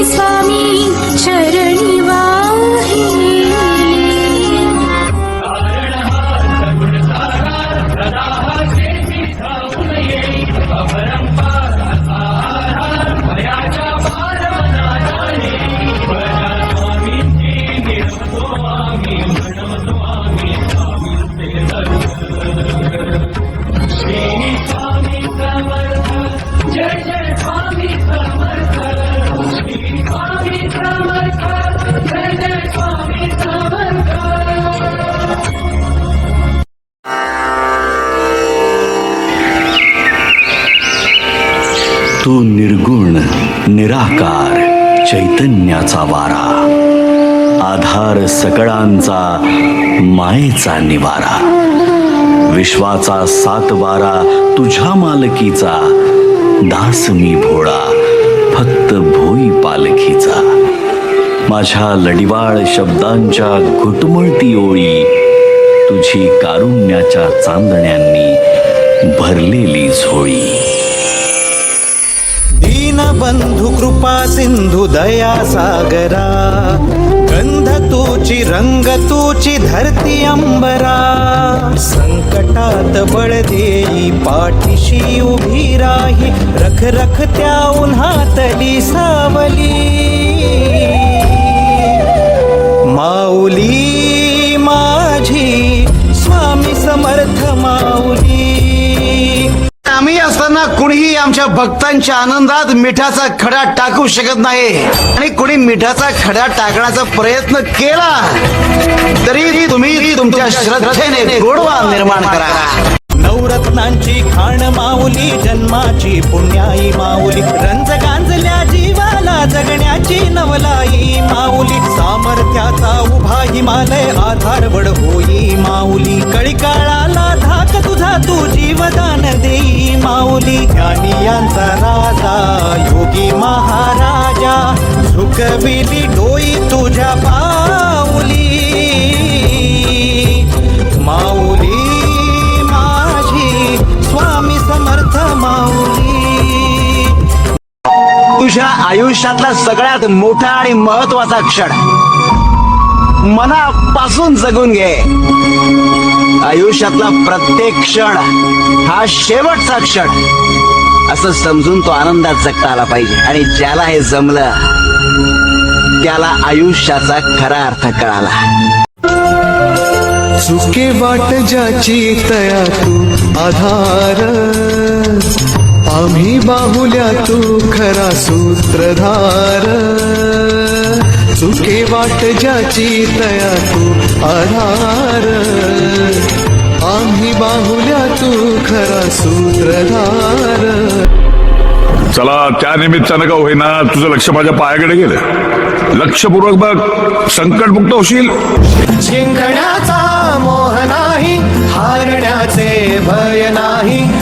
स्वामी चरणी तू निर्गुण निराकार चैतन्याचा वारा आधार सकळांचा मायेचा निवारा विश्वाचा सात वारा तुझ्या मालकीचा दास मी भोळा फक्त भोई पालखीचा. माझ्या लडिवाळ शब्दांच्या घुटमळती ओळी तुझी कारुण्याच्या चांदण्यांनी भरलेली झोळी. दीनबंधू कृपा सिंधु दया सागरा गंध तूची रंग तूची धरती अंबरा. संकटात बळ देई पाठीशी उभी राही रख रख त्या उन्हातली सावली माऊली माझी स्वामी समर्थ माऊली. आम्ही असताना कुणीही आमच्या भक्तांच्या आनंदात मिठाचा खडा टाकू शकत नाही. आणि कुणी मिठाचा खडा टाकण्याचा प्रयत्न केला तरी तुम्ही तुमच्या श्रद्धेने गोडवा निर्माण करा. नवरत्नांची खाण माऊली जन्माची पुण्याई माऊली रंज गांजल्या जीवाला जगण्याची नवलाई माऊली सामर्थ्याचा उभा हिमालय आधार वड होई माऊली. कळी काळाला धाक तुझा तू जीवदान देई माऊली. ज्ञानी यांचा राजा योगी महाराजा झुकविली डोई तुझ्या पाऊली. माऊली माझी स्वामी समर्थ माऊली. तुझ्या आयुष्यातला सगळ्यात मोठा आणि महत्त्वाचा क्षण. मनापासून जगून घे. आयुष्यातला प्रत्येक क्षण हा शेवटचा क्षण. असं समजून तो आनंदात जगता आला पाहिजे. आणि ज्याला हे जमलं त्याला आयुष्याचा खरा अर्थ कळाला. चुके वाट ज्याची तया तू आधार. आम्ही बाहुल्या तू खरा सूत्रधार. चुके वाट ज्याची तया तू आधार. आम्ही बाहुल्या तू खरा सूत्रधार. चला त्या निमित्तानं का होईना तुझं लक्ष माझ्या पायाकडे गेलं. लक्षपूर्वक बघ संकटमुक्त होशील. जिंकण्याचा मोह नाही हारण्याचे भय नाही.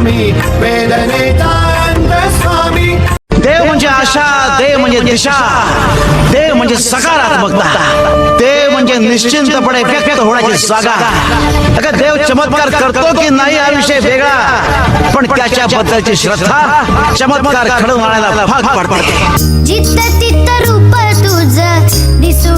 स्वामी. वेदनेचा स्वामी देव म्हणजे आशा देव म्हणजे दिशा देव म्हणजे सकारात्मकता देव म्हणजे निश्चिंतपणे व्यक्त होण्याची जागा. अगं देव चमत्कार करतो की नाही हा विषय वेगळा पण त्याच्याबद्दलची श्रद्धा चमत्कार घडवून आणायला भाग पाडते. जित्त तित्त रूप तुझ दिसू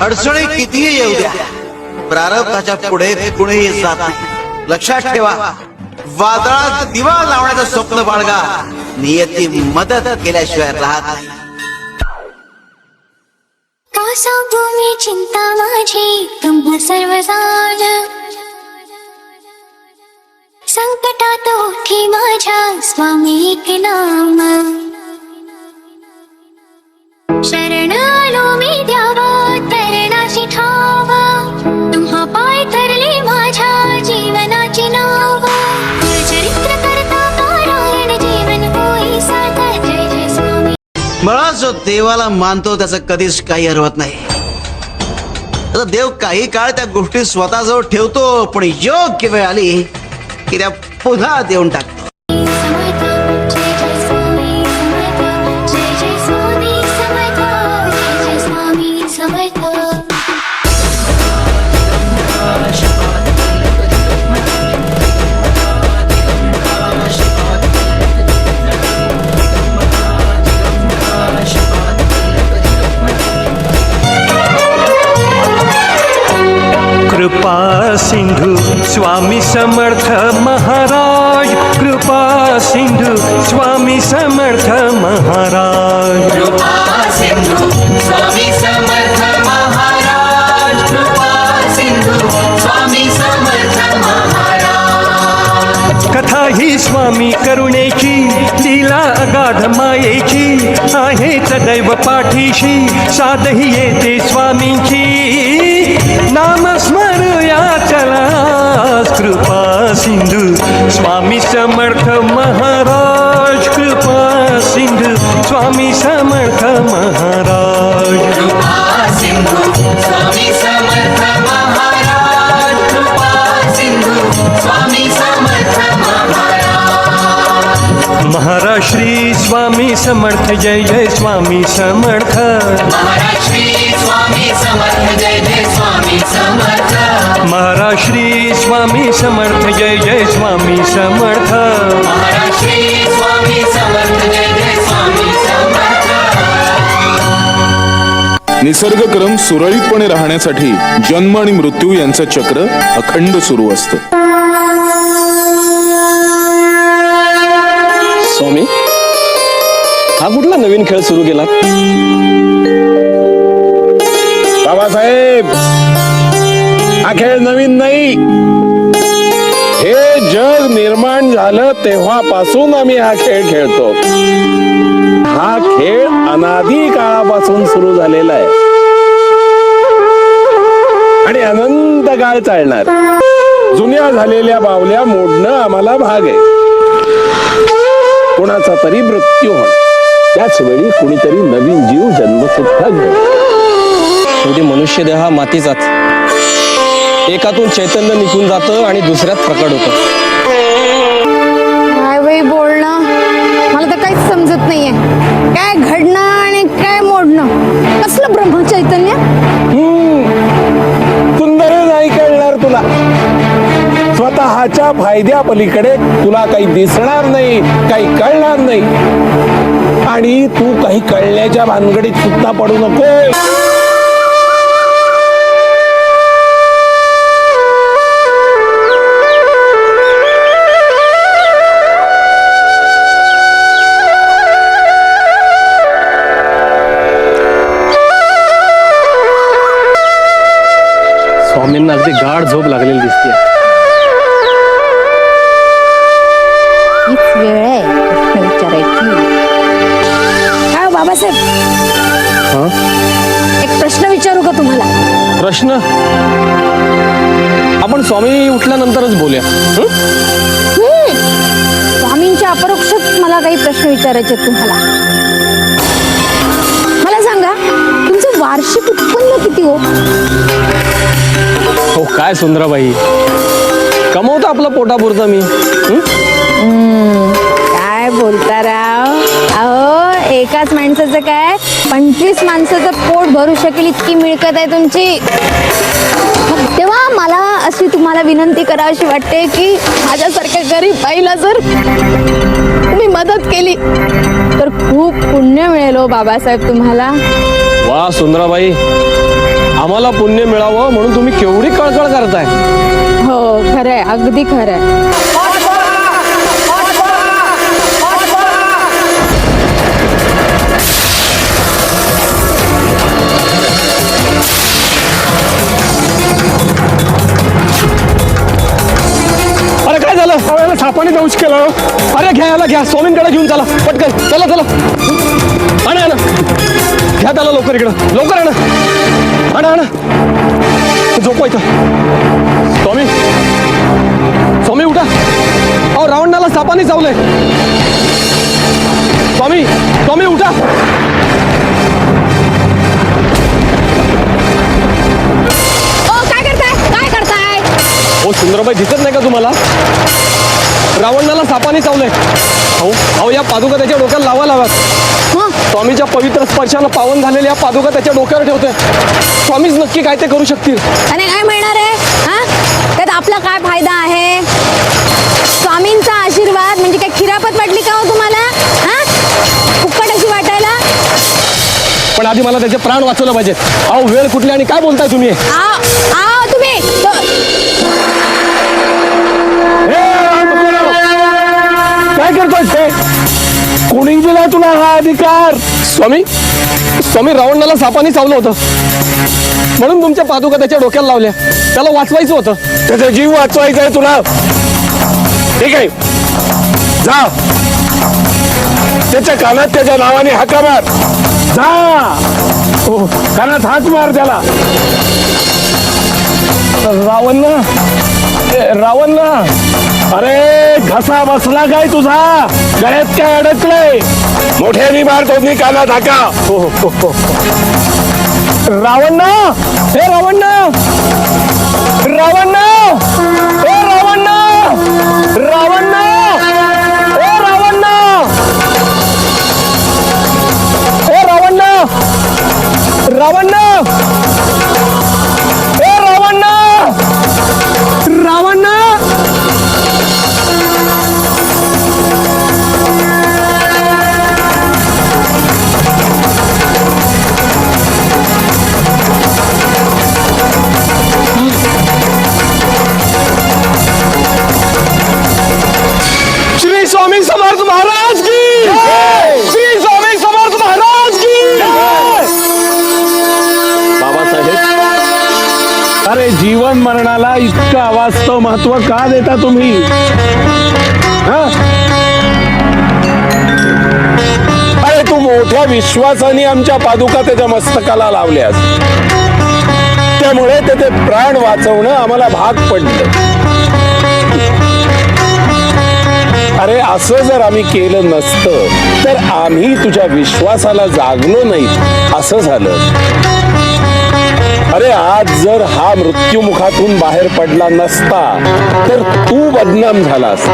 अडचणी कितीही येऊ द्या. प्रारब्धाच्या पुढे कुणीही जात नाही. लक्षात ठेवा. वादळात दिवा लावण्याचं स्वप्न बाळगा. नियती मदत केल्याशिवाय राहत नाही. का सांगू मी चिंता माझी. तुम्हा सर्व संकटात ओठी माझ्या. स्वामी एक नाम. शरण आलो मी पाय धरले माझ्या जीवनाची नाव. चरित्र करता पारायण जीवन होई साधा जय जय स्वामी. मला जो देवाला मानतो त्याचं कधीच काही हरवत नाही. आता देव काही काळ त्या गोष्टी स्वतःजवळ ठेवतो पण योग्य वेळ आली की त्या पुन्हा देऊन टाकतो. सिंधू स्वामी समर्थ महाराज कृपा सिंधू स्वामी समर्थ महाराज. कथा ही स्वामी करुणेची लीला अगाध मायेची आहे सदैव पाठीशी साधही येते स्वामींची. नामस्मरूया चला कृपा सिंधू स्वामी समर्थ महाराज कृपा सिंधू स्वामी समर्थ महाराज. कृपा श्री स्वामी समर्थ जय जय स्वामी समर्थ. महाराज श्री स्वामी समर्थ जय जय स्वामी समर्थ. निसर्गक्रम सुरळीतपणे राहण्यासाठी जन्म आणि मृत्यू यांचं चक्र अखंड सुरू असतं. स्वामी हा कुठला नवीन खेळ सुरू केला बाबासाहेब हा खेळ नवीन नाही. हे जग निर्माण झालं तेव्हापासून आम्ही हा खेळ खेळतो. हा खेळ अनादी काळापासून सुरू झालेला आहे. आणि अनंत काळ चालणार. जुन्या झालेल्या बावल्या मोडणं आम्हाला भाग आहे. कोणाचा तरी मृत्यू होणं त्याच वेळी कुणीतरी नवीन जीव जन्म सुद्धा शेवटी मनुष्य देह हा मातीचाच एकातून चैतन्य निघून जातं आणि दुसऱ्यात प्रकट होतं. काय बाई बोलणं? मला तर काहीच समजत नाहीये. काय घडणं आणि काय मोडणं? कसलं ब्रह्मचैतन्य स्वतःच्या फायद्या पलीकडे तुला काही दिसणार नाही काही कळणार नाही. आणि तू काही कळण्याच्या भानगडीत सुद्धा पडू नको स्वामींना अगदी गाढ झोप लागलेली दिसते वेळ आहे. प्रश्न विचारायची काय हो बाबासाहेब? एक प्रश्न विचारू का तुम्हाला? प्रश्न? आपण स्वामी उठल्यानंतरच बोलूया. स्वामींच्या अपरोक्षच मला काही प्रश्न विचारायचे आहेत तुम्हाला. मला सांगा तुमचं वार्षिक उत्पन्न किती हो? हो काय सुंदराबाई. कमवतो आपलं पोटापुरतं मी. बोलता राव. अहो एकाच माणसाचं काय? पंचवीस माणसाचं पोट भरू शकेल इतकी मिळकत आहे तुमची. तेव्हा मला अशी तुम्हाला विनंती करावीशी वाटते की माझ्यासारख्या गरीब बाईला जर तुम्ही मदत केली तर खूप पुण्य मिळेल हो बाबासाहेब तुम्हाला. वा सुंदराबाई. आम्हाला पुण्य मिळावं म्हणून तुम्ही केवढी कळकळ करताय. हो खरंय. अगदी खरंय. घ्या याला घ्या. स्वामींकडे घेऊन चला. पटकन. चला चला. आणा आणा. घ्या त्याला लवकर इकडं. लवकर आणा. आणा आणा. झोपा इथं. स्वामी. स्वामी उठा. अहो रावणाला सापाने चावलंय. स्वामी स्वामी उठा. ओ काय करताय? काय करताय? हो सुंदरबाई दिसत नाही का तुम्हाला? रावणाला सापाने चावलंय. अहो अहो या पादुका त्याच्या डोक्याला लावा लावा. हं? स्वामीच्या पवित्र स्पर्शानं पावन झालेल्या या पादुका त्याच्या डोक्यावर ठेवतोय. स्वामीच नक्की काय ते करू शकतील? आणि काय मिळणार आहे? हा? त्यात आपला काय फायदा आहे? स्वामींचा आशीर्वाद म्हणजे काय खिरापत वाटली का हो तुम्हाला? हा? फुक्कट अशी वाटायला? पण आधी मला त्याचे प्राण वाचवलं पाहिजे. अहो वेळ कुठली आणि काय बोलताय तुम्ही? तुम्ही. तो- दिला तुला हा अधिकार. स्वामी स्वामी रावणाला सापाने चावलं होतं. म्हणून तुमच्या पादुका त्याच्या डोक्याला लावल्या. त्याला वाचवायचं होतं. त्याचा जीव वाचवायचा आहे तुला. ठीक आहे. जा. त्याच्या कानात त्याच्या नावाने हाका मार. जा. हो कानात हाक मार त्याला. रावण ना. रावण ना. अरे घसा बसला काय तुझा? गळ्यात काय अडकलंय? मोठ्याने मार दोन्ही कानात हाका हो हो हो, हो. रावण हे. रावण ना रावण ना हे रावण रावण ना हे रावण ना हे रावण रावण विश्वासाने आमच्या पादुका त्याच्या मस्तकाला लावल्यास त्यामुळे त्याचे प्राण वाचवणं आम्हाला भाग पडलं. अरे असं जर आम्ही केलं नसतं तर आम्ही तुझ्या विश्वासाला जागलो नाही. असं झालं. अरे आज जर हा मृत्यूमुखातून बाहेर पडला नसता तर तू बदनाम झालास.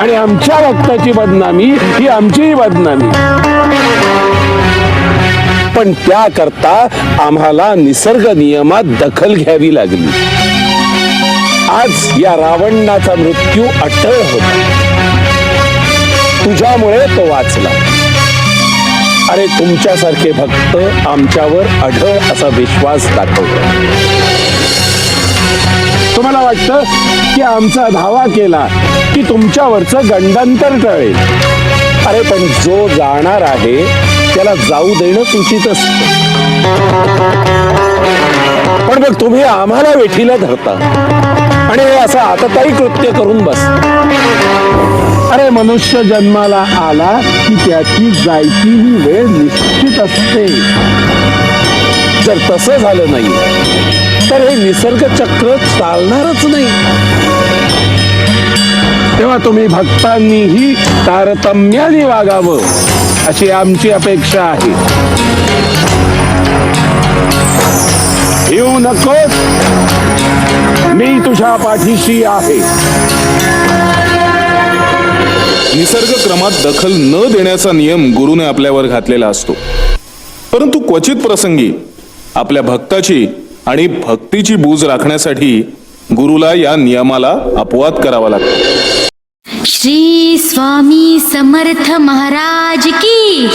आणि आमच्या रक्ताची बदनामी ही आमचीही बदनामी. पण त्याकरता आम्हाला निसर्ग नियमात दखल घ्यावी लागली. आज या रावणाचा मृत्यू अटळ होता. तुझ्यामुळे तो वाचला. अरे तुमच्यासारखे भक्त आमच्यावर अढळ असा विश्वास दाखवतो. तुम्हाला वाटतं की आमचा धावा केला की तुमच्यावरचं गंडांतर टळेल. अरे पण जो जाणार आहे त्याला जाऊ देणं उचित असत. पण मग तुम्ही आम्हाला वेठीला धरता. आणि हे असं आतताई कृत्य करून बस अरे मनुष्य जन्माला आला की त्याची जायची ही वेळ निश्चित असते. जर तसं झालं नाही तर हे निसर्ग चक्र चालणारच नाही. तेव्हा तुम्ही भक्तांनीही तारतम्याने वागावं अशी आमची अपेक्षा आहे. येऊ नकोस. मी तुझ्या पाठीशी आहे. निसर्ग क्रमात दखल न देण्याचा नियम गुरुने आपल्यावर घातलेला असतो. परंतु क्वचित प्रसंगी आपल्या भक्ताची आणि भक्तीची बूज राखण्यासाठी गुरुला या नियमाला अपवाद करावा लागतो. श्री स्वामी समर्थ महाराज की